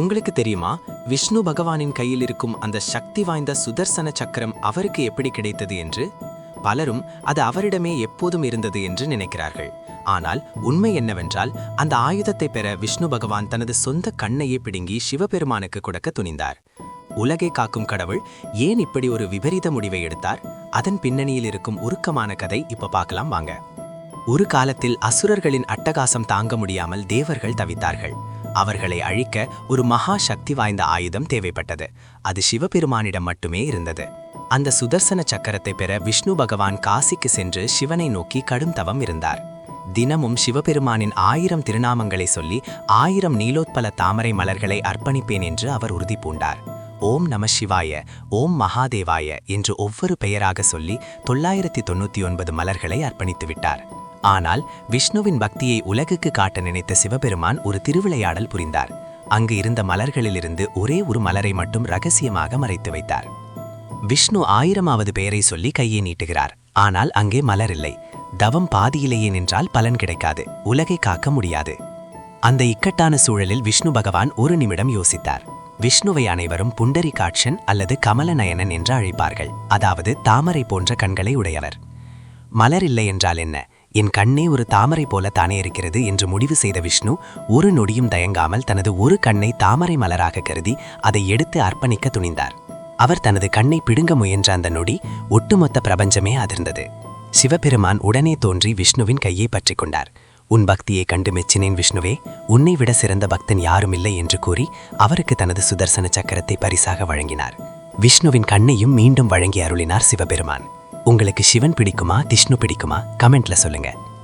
உங்களுக்கு தெரியுமா? விஷ்ணு பகவானின் கையில் இருக்கும் அந்த சக்தி வாய்ந்த சுதர்சன சக்கரம் அவருக்கு எப்படி கிடைத்தது என்று? பலரும் அது அவரிடமே எப்போதும் இருந்தது என்று நினைக்கிறார்கள். ஆனால் உண்மை என்னவென்றால் அந்த ஆயுதத்தை பெற விஷ்ணு பகவான் தனது சொந்த கண்ணையே பிடுங்கி சிவபெருமானுக்கு கொடுக்க துணிந்தார். உலகை காக்கும் கடவுள் ஏன் இப்படி ஒரு விபரீத முடிவை எடுத்தார்? அதன் பின்னணியில் இருக்கும் உருக்கமான கதை இப்ப பார்க்கலாம் வாங்க. ஒரு காலத்தில் அசுரர்களின் அட்டகாசம் தாங்க முடியாமல் தேவர்கள் தவித்தார்கள். அவர்களை அழிக்க ஒரு மகா சக்தி வாய்ந்த ஆயுதம் தேவைப்பட்டது. அது சிவபெருமானிடம் மட்டுமே இருந்தது. அந்த சுதர்சன சக்கரத்தை பெற விஷ்ணு பகவான் காசிக்கு சென்று சிவனை நோக்கி கடும் தவம் இருந்தார். தினமும் சிவபெருமானின் ஆயிரம் திருநாமங்களை சொல்லி ஆயிரம் நீலோத்பல தாமரை மலர்களை அர்ப்பணிப்பேன் என்று அவர் உறுதி பூண்டார். ஓம் நம சிவாய ஓம் மகாதேவாய என்று ஒவ்வொரு பெயராக சொல்லி தொள்ளாயிரத்தி தொண்ணூத்தி ஒன்பது மலர்களை அர்ப்பணித்துவிட்டார் ஆனால் விஷ்ணுவின் பக்தியை உலகுக்கு காட்ட நினைத்த சிவபெருமான் ஒரு திருவிளையாடல் புரிந்தார். அங்கு இருந்த மலர்களிலிருந்து ஒரே ஒரு மலரை மட்டும் ரகசியமாக மறைத்து வைத்தார். விஷ்ணு ஆயிரமாவது பெயரை சொல்லி கையை நீட்டுகிறார். ஆனால் அங்கே மலர் இல்லை. தவம் பாதியிலேயே நின்றால் பலன் கிடைக்காது. உலகை காக்க முடியாது. அந்த இக்கட்டான சூழலில் விஷ்ணு பகவான் ஒரு நிமிடம் யோசித்தார். விஷ்ணுவை அனைவரும் புண்டரி காட்சன் அல்லது கமலநயனன் என்று அழைப்பார்கள். அதாவது தாமரை போன்ற கண்களை உடையவர். மலர் இல்லை என்றால் என்ன? என் கண்ணே ஒரு தாமரை போல தானே இருக்கிறது என்று முடிவு செய்த விஷ்ணு ஒரு நொடியும் தயங்காமல் தனது ஒரு கண்ணை தாமரை மலராக கருதி அதை எடுத்து அர்ப்பணிக்க துணிந்தார். அவர் தனது கண்ணை பிடுங்க முயன்ற அந்த நொடி ஒட்டுமொத்த பிரபஞ்சமே அதிர்ந்தது. சிவபெருமான் உடனே தோன்றி விஷ்ணுவின் கையை பற்றி கொண்டார். உன் பக்தியை கண்டு மெச்சினேன் விஷ்ணுவே உன்னை விட சிறந்த பக்தன் யாருமில்லை என்று கூறி அவருக்கு தனது சுதர்சன சக்கரத்தை பரிசாக வழங்கினார். விஷ்ணுவின் கண்ணையும் மீண்டும் வழங்கி அருளினார் சிவபெருமான். உங்களுக்கு சிவன் பிடிக்குமா விஷ்ணு பிடிக்குமா கமெண்ட்ல சொல்லுங்க.